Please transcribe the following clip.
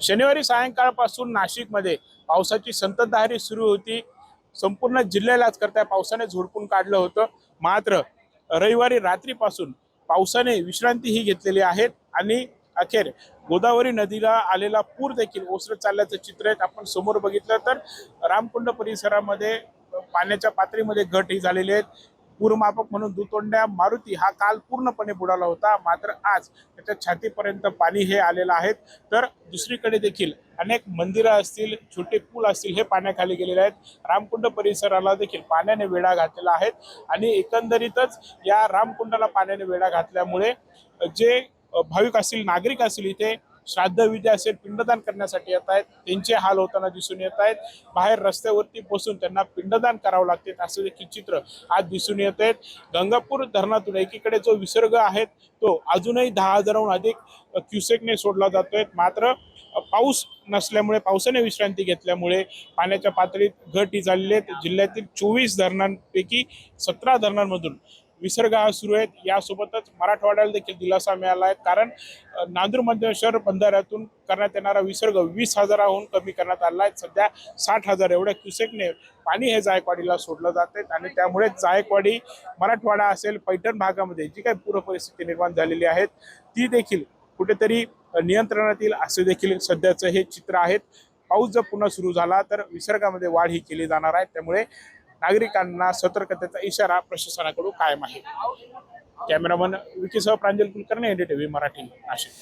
शनिवारी सायंकाळपासून नाशिकमध्ये पावसाची संततधारी सुरू होती. संपूर्ण जिल्ह्यालाच करता पावसाने झोडपून काढलं होतं. मात्र रविवारी रात्रीपासून पावसाने विश्रांती ही घेतलेली आहेत आणि अखेर गोदावरी नदीला आलेला पूर देखील ओसरत चालल्याचं चित्र एक आपण समोर बघितलं तर रामकुंड परिसरामध्ये पाण्याच्या पातळीमध्ये घट ही झालेली आहेत. पूरमापक म्हणून दुतोंड्या मारुती हा काल पूर्णपणे बुडाला होता. मात्र आज त्याच्या छातीपर्यंत पाणी हे आलेलं आहे. तर दुसरीकडे देखील अनेक मंदिरं असतील छोटे पूल असतील हे पाण्याखाली गेलेले आहेत. रामकुंड परिसराला देखील पाण्याने वेढा घातलेला आहे. आणि एकंदरीतच या रामकुंडाला पाण्याने वेढा घातल्यामुळे जे भाविक असतील नागरिक असतील इथे श्राद्धविधी असेल पिंडदान करण्यासाठी येत आहेत. त्यांचे हाल होताना दिसून येत आहेत. बाहेर रस्त्यावरती बसून त्यांना पिंडदान करावं लागते असं देखील चित्र आज दिसून येत आहेत. गंगापूर धरणातून एकीकडे जो विसर्ग आहे तो अजूनही दहा हजाराहून अधिक क्युसेकने सोडला जातोय मात्र पाऊस नसल्यामुळे पावसाने विश्रांती घेतल्यामुळे पाण्याच्या पातळीत घट ही झालेली आहे. जिल्ह्यातील चोवीस धरणांपैकी सतरा धरणांमधून विसर्ग हा सुरू आहेत. यासोबतच मराठवाड्याला देखील दिलासा मिळाला आहे. कारण नांदूर मध्यशहर बंधाऱ्यातून करण्यात येणारा विसर्ग वीस हजाराहून कमी करण्यात आला आहे. सध्या साठ हजार एवढ्या क्युसेकने पाणी हे जायकवाडीला सोडलं जात आहे. आणि त्यामुळे जायकवाडी मराठवाडा असेल पैठण भागामध्ये जी काही पूर परिस्थिती निर्माण झालेली आहेत ती देखील कुठेतरी नियंत्रणात येईल असे देखील सध्याचं हे चित्र आहेत. पाऊस जर पुन्हा सुरू झाला तर विसर्गामध्ये वाढ ही केली जाणार आहे. त्यामुळे नागरिकांना सतर्कतेचा इशारा प्रशासनाकडून कायम आहे. कॅमेरामन विकीसह प्रांजल कुलकर्णी एनडीटीव्ही मराठी नाशिक.